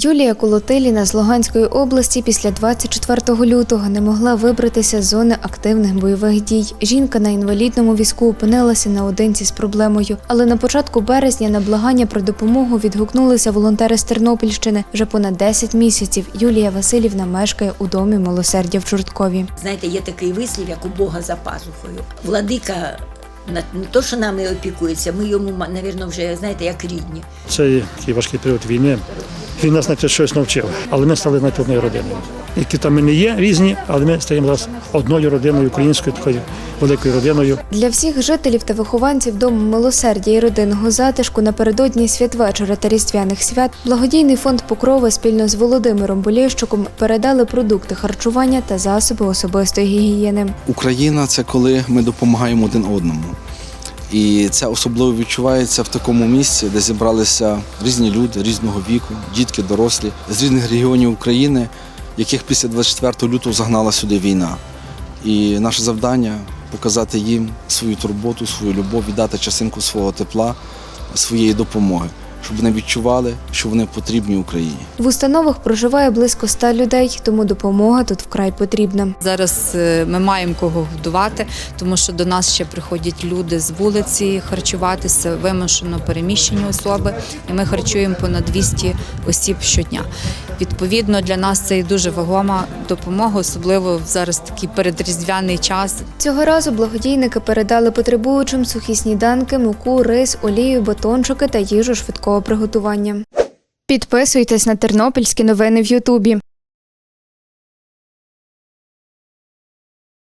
Юлія Колотиліна з Луганської області після 24 лютого не могла вибратися з зони активних бойових дій. Жінка на інвалідному візку опинилася наодинці з проблемою. Але на початку березня на благання про допомогу відгукнулися волонтери з Тернопільщини. Вже понад 10 місяців Юлія Васильівна мешкає у домі милосердя в Чорткові. Знаєте, є такий вислів, як у Бога за пазухою. Владика на- не то, що нами опікується, ми йому, навірно, вже знаєте, як рідні. Цей такий важкий період війни. Він нас знаєте, щось навчив, але ми стали знаєте, одною родиною. Які там ми не є різні, але ми стаємо зараз одною родиною, українською такою великою родиною. Для всіх жителів та вихованців дому милосердя і родинного затишку напередодні святвечора та різдвяних свят благодійний фонд Покрова спільно з Володимиром Болєщуком передали продукти харчування та засоби особистої гігієни. Україна це коли ми допомагаємо один одному. І це особливо відчувається в такому місці, де зібралися різні люди різного віку, дітки, дорослі з різних регіонів України, яких після 24 лютого загнала сюди війна. І наше завдання показати їм свою турботу, свою любов, віддати частинку свого тепла, своєї допомоги, щоб вони відчували, що вони потрібні Україні. В установах проживає близько ста людей, тому допомога тут вкрай потрібна. Зараз е, ми маємо кого годувати, тому що до нас ще приходять люди з вулиці харчуватися, вимушено переміщені особи, і ми харчуємо понад 200 осіб щодня. Відповідно, для нас це і дуже вагома допомога, особливо в зараз такий передріздвяний час. Цього разу благодійники передали потребуючим сухі сніданки, муку, рис, олію, батончики та їжу швидкого приготування. Підписуйтесь на тернопільські новини в Ютубі.